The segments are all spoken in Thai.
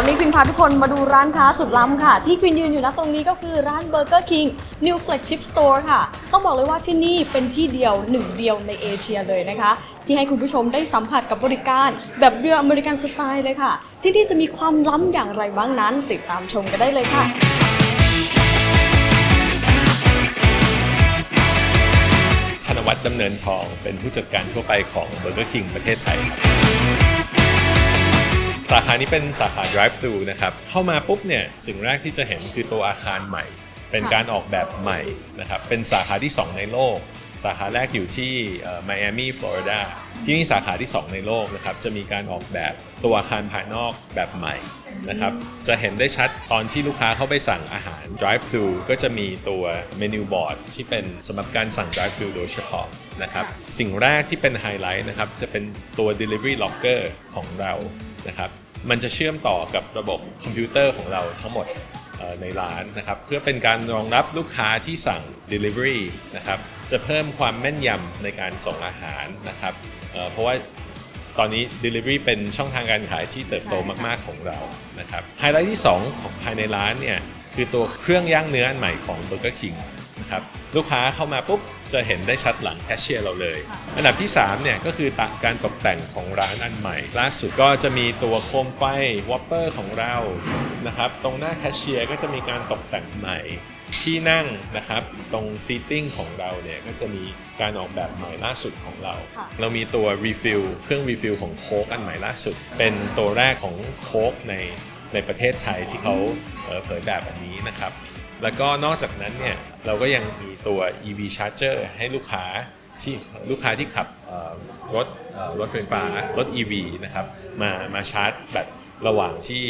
อนนี้ควินพาทุกคนมาดูร้านค้าสุดล้ำค่ะ ที่ควินยืนอยู่นะตรงนี้ก็คือร้าน Burger King New Flagship Store ค่ะ ต้องบอกเลยว่าที่นี่เป็นที่เดียวหนึ่งเดียวในเอเชียเลยนะคะ ที่ให้คุณผู้ชมได้สัมผัสกับบริการ แบบเรืออเมริกันสไตล์เลยค่ะ ที่นี่จะมีความล้ำอย่างไรบ้างนั้น ติดตามชมกันได้เลยค่ะชนวัฒน์ดำเนินทองเป็นผู้จัดการทั่วไปของ Burger King ประเทศไทยครับ สาขานี้เป็นสาขา drive thru นะครับ เข้ามาปุ๊บเนี่ยสิ่งแรกที่จะเห็นคือตัวอาคารใหม่ เป็นการออกแบบใหม่นะครับ เป็นสาขาที่ 2 ในโลก สาขาแรกอยู่ที่ไมอามีฟลอริดาที่นี่สาขาที่ 2 ในโลกนะครับ จะมีการออกแบบตัวอาคารภายนอกแบบใหม่นะครับ จะเห็นได้ชัดตอนที่ลูกค้าเข้าไปสั่งอาห drive thru ก็จะมีตัวเมนูบอร์ดที่เป็นสำหรับการสั่ง drive thru โดยเฉพาะนะครับ สิ่งแรกที่เป็นไฮไลท์นะครับจะเป็นตัว delivery locker ของเรานะครับมันจะเชื่อมต่อกับระบบคอมพิวเตอร์ของเราทั้งหมดเอ่อในร้านนะครับเพื่อเป็นการรองรับลูกค้าที่สั่ง Delivery นะครับจะเพิ่มความแม่นยำในการส่งอาหารนะครับเอ่อเพราะว่าตอนนี้ Delivery เป็นช่องทางการขายที่เติบโตมากๆของเรานะครับไฮไลท์ที่ 2 ของภายในร้านเนี่ย คือตัวเครื่องย่างเนื้ออันใหม่ของ Burger King นะครับลูกค้าเข้ามาปุ๊บจะเห็นได้ชัดหลังแคชเชียร์เราเลย อันดับที่3เนี่ยก็คือการตกแต่งของร้านอันใหม่ ล่าสุดก็จะมีตัวโคมไฟวอปเปอร์ของเรานะครับตรงหน้าแคชเชียร์ก็จะมีการตกแต่งใหม่ที่นั่งนะครับตรงซีติ้งของเราเนี่ยก็จะมีการออกแบบใหม่ล่าสุดของเราค่ะเรามีตัวรีฟิลเครื่องรีฟิลของโค้กอันใหม่ล่าสุด เป็นตัวแรกของโค้กใน ในประเทศไทยที่เขาเผยแบบอันนี้นะครับ แล้วก็นอกจากนั้นเนี่ยเราก็ยังมีตัว EV Charger ให้ลูกค้าที่ลูกค้าที่ขับรถรถไฟฟ้ารถ EV นะครับมามาชาร์จแบตระหว่างที่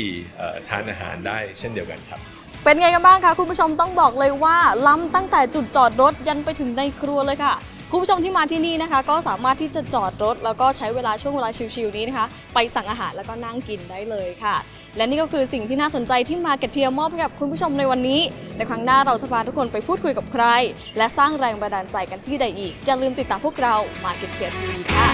ทานอาหารได้เช่นเดียวกันครับ เป็นไงกันบ้างคะคุณผู้ชมต้องบอกเลยว่าล้ำตั้งแต่จุดจอดรถยันไปถึงในครัวเลยค่ะคุณผู้ชมที่มาที่นี่นะคะ ก็สามารถที่จะจอดรถ แล้วก็ใช้เวลาช่วงเวลาชิลๆนี้นะคะ ไปสั่งอาหารแล้วก็นั่งกินได้เลยค่ะ และนี่ก็คือสิ่งที่น่าสนใจที่มาเก็ตเทียมอบให้กับคุณผู้ชมในวันนี้ ในครั้งหน้าเราจะพาทุกคนไปพูดคุยกับใคร และสร้างแรงบันดาลใจกันที่ใดอีก อย่าลืมติดตามพวกเรามาเก็ตเทียทีวีค่ะ